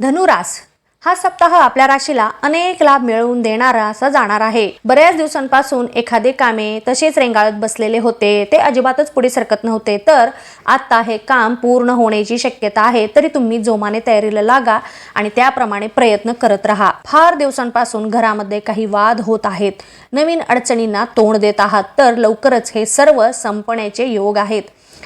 धनुरास. हा सप्ताह आपल्या राशीला अनेक लाभ मिळवून देणारा असा जाणार आहे. बऱ्याच दिवसांपासून एखादे कामे तसेच रेंगाळत बसलेले होते. ते अजिबातच पुढे सरकत नव्हते. तर आता हे काम पूर्ण होण्याची शक्यता आहे. तरी तुम्ही जोमाने तयारीला लागा आणि त्याप्रमाणे प्रयत्न करत राहा. फार दिवसांपासून घरामध्ये काही वाद होत आहेत. नवीन अडचणींना तोंड देत आहात. तर लवकरच हे सर्व संपण्याचे योग आहेत.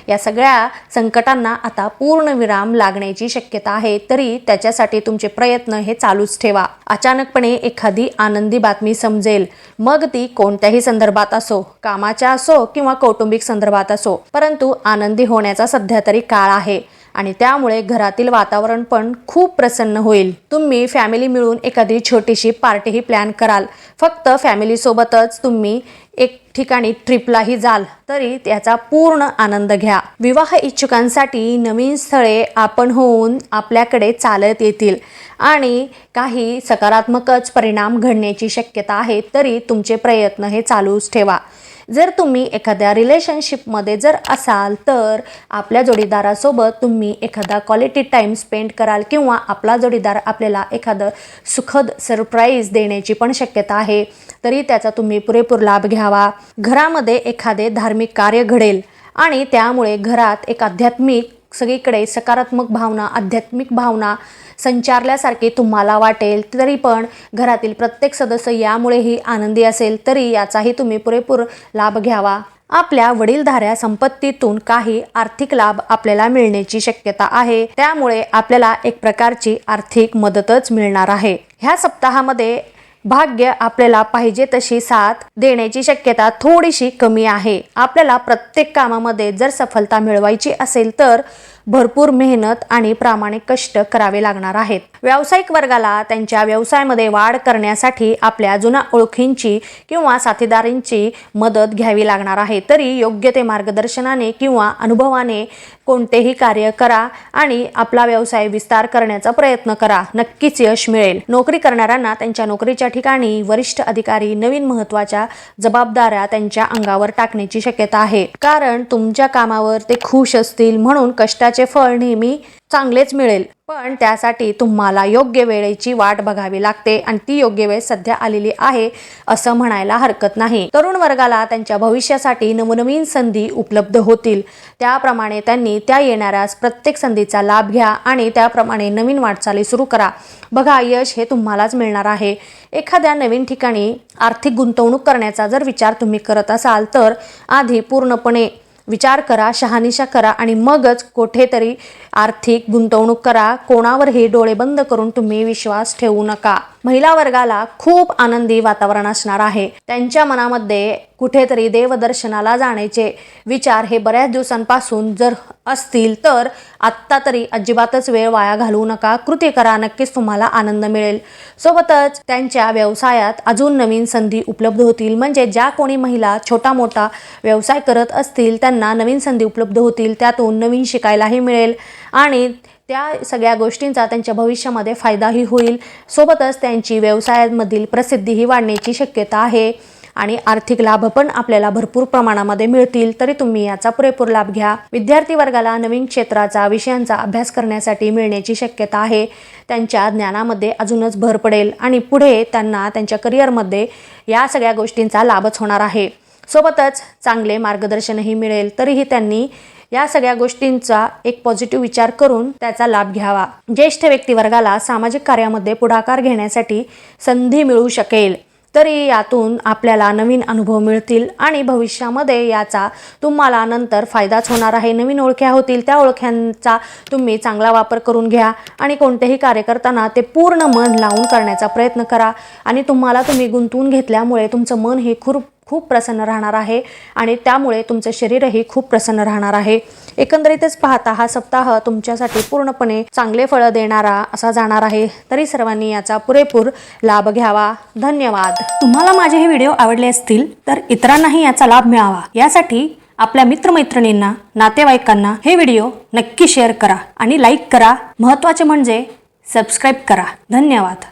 या सगळ्या संकटांना आता पूर्ण विराम लागण्याची शक्यता आहे तरी त्याच्यासाठी तुमचे प्रयत्न हे चालूच ठेवा. अचानकपणे एखादी आनंदी बातमी समजेल. मग ती कोणत्याही संदर्भात असो कामाच्या असो किंवा कौटुंबिक संदर्भात असो परंतु आनंदी होण्याचा सध्या तरी काळ आहे आणि त्यामुळे घरातील वातावरण पण खूप प्रसन्न होईल. तुम्ही फॅमिली मिळून एखादी छोटीशी पार्टीही प्लॅन कराल. फक्त फॅमिलीसोबतच तुम्ही एक ठिकाणी ट्रिपलाही जाल तरी त्याचा पूर्ण आनंद घ्या. विवाह इच्छुकांसाठी नवीन स्थळे आपण होऊन आपल्याकडे चालत येतील आणि काही सकारात्मकच परिणाम घडण्याची शक्यता आहे तरी तुमचे प्रयत्न हे चालूच ठेवा. जर तुम्ही एखाद्या रिलेशनशिपमध्ये जर असाल तर आपल्या जोडीदारासोबत तुम्ही एखादा क्वालिटी टाईम स्पेंड कराल किंवा आपला जोडीदार आपल्याला एखादं सुखद सरप्राईज देण्याची पण शक्यता आहे. तरी त्याचा तुम्ही पुरेपूर लाभ घ्यावा. घरामध्ये एखादे धार्मिक कार्य घडेल आणि त्यामुळे घरात एक आध्यात्मिक सगळीकडे सकारात्मक भावना आध्यात्मिक भावना संचारल्यासारखी तुम्हाला वाटेल. तरी पण घरातील प्रत्येक सदस्य यामुळेही आनंदी असेल तरी याचाही तुम्ही पुरेपूर लाभ घ्यावा. आपल्या वडीलधाऱ्या संपत्तीतून काही आर्थिक लाभ आपल्याला मिळण्याची शक्यता आहे. त्यामुळे आपल्याला एक प्रकारची आर्थिक मदतच मिळणार आहे. ह्या सप्ताहामध्ये भाग्य आपल्याला पाहिजे तशी साथ देण्याची शक्यता थोडीशी कमी आहे. आपल्याला प्रत्येक कामामध्ये जर सफलता मिळवायची असेल तर भरपूर मेहनत आणि प्रामाणिक कष्ट करावे लागणार आहेत. व्यावसायिक वर्गाला त्यांच्या व्यवसायामध्ये वाढ करण्यासाठी आपल्या जुन्या ओळखींची किंवा साथीदारांची मदत घ्यावी लागणार आहे. तरी योग्य ते मार्गदर्शनाने किंवा अनुभवाने कोणतेही कार्य करा आणि आपला व्यवसाय विस्तार करण्याचा प्रयत्न करा. नक्कीच यश मिळेल. नोकरी करणाऱ्यांना त्यांच्या नोकरीच्या ठिकाणी वरिष्ठ अधिकारी नवीन महत्त्वाच्या जबाबदाऱ्या त्यांच्या अंगावर टाकण्याची शक्यता आहे. कारण तुमच्या कामावर ते खुश असतील म्हणून कष्टाची फळ नेहमी चांगलेच मिळेल. पण त्यासाठी तुम्हाला योग्य वेळेची वाट बघावी लागते आणि ती योग्य वेळ सध्या आलेली आहे असं म्हणायला हरकत नाही. तरुण वर्गाला त्यांच्या भविष्यासाठी नवनवीन संधी उपलब्ध होतील. त्याप्रमाणे त्यांनी त्या येणाऱ्यास प्रत्येक संधीचा लाभ घ्या आणि त्याप्रमाणे नवीन वाटचाली सुरू करा. बघा यश हे तुम्हालाच मिळणार आहे. एखाद्या नवीन ठिकाणी आर्थिक गुंतवणूक करण्याचा जर विचार तुम्ही करत असाल तर आधी पूर्णपणे विचार करा शहानिशा करा आणि मगच कुठेतरी आर्थिक गुंतवणूक करा. कोणावरही डोळे बंद करून तुम्ही विश्वास ठेवू नका. महिला वर्गाला खूप आनंदी वातावरण असणार आहे. त्यांच्या मनामध्ये कुठेतरी देवदर्शनाला जाण्याचे विचार हे बऱ्याच दिवसांपासून जर असतील तर आत्ता तरी अजिबातच वेळ वाया घालवू नका. कृती करा. नक्कीच तुम्हाला आनंद मिळेल. सोबतच त्यांच्या व्यवसायात अजून नवीन संधी उपलब्ध होतील. म्हणजे ज्या कोणी महिला छोटा मोठा व्यवसाय करत असतील त्यांना नवीन संधी उपलब्ध होतील. त्यातून नवीन शिकायलाही मिळेल. आणि त्या सगळ्या गोष्टींचा त्यांच्या भविष्यामध्ये फायदाही होईल. सोबतच त्यांची व्यवसायामधील प्रसिद्धीही वाढण्याची शक्यता आहे. आणि आर्थिक लाभ पण आपल्याला भरपूर प्रमाणामध्ये मिळतील. तरी तुम्ही याचा पुरेपूर लाभ घ्या. विद्यार्थी वर्गाला नवीन क्षेत्राचा विषयांचा अभ्यास करण्यासाठी मिळण्याची शक्यता आहे. त्यांच्या ज्ञानामध्ये अजूनच भर पडेल आणि पुढे त्यांना त्यांच्या करिअरमध्ये या सगळ्या गोष्टींचा लाभच होणार आहे. सोबतच चांगले मार्गदर्शनही मिळेल. तरीही त्यांनी या सगळ्या गोष्टींचा एक पॉझिटिव्ह विचार करून त्याचा लाभ घ्यावा. ज्येष्ठ व्यक्तिवर्गाला सामाजिक कार्यामध्ये पुढाकार घेण्यासाठी संधी मिळू शकेल. तरी यातून आपल्याला नवीन अनुभव मिळतील आणि भविष्यामध्ये याचा तुम्हाला नंतर फायदाच होणार आहे. नवीन ओळख्या होतील. त्या ओळख्यांचा तुम्ही चांगला वापर करून घ्या आणि कोणतेही कार्य करताना ते पूर्ण मन लावून करण्याचा प्रयत्न करा आणि तुम्हाला तुम्ही गुंतवून घेतल्यामुळे तुमचं मन हे खूप खूप प्रसन्न राहणार आहे आणि त्यामुळे तुमचं शरीरही खूप प्रसन्न राहणार आहे. एकंदरीतच पाहता हा सप्ताह तुमच्यासाठी पूर्णपणे चांगले फळं देणारा असा जाणार आहे. तरी सर्वांनी याचा पुरेपूर लाभ घ्यावा. धन्यवाद. तुम्हाला माझे हे व्हिडिओ आवडले असतील तर इतरांनाही याचा लाभ मिळावा. यासाठी आपल्या मित्रमैत्रिणींना नातेवाईकांना हे व्हिडिओ नक्की शेअर करा आणि लाईक करा. महत्त्वाचे म्हणजे सबस्क्राईब करा. धन्यवाद.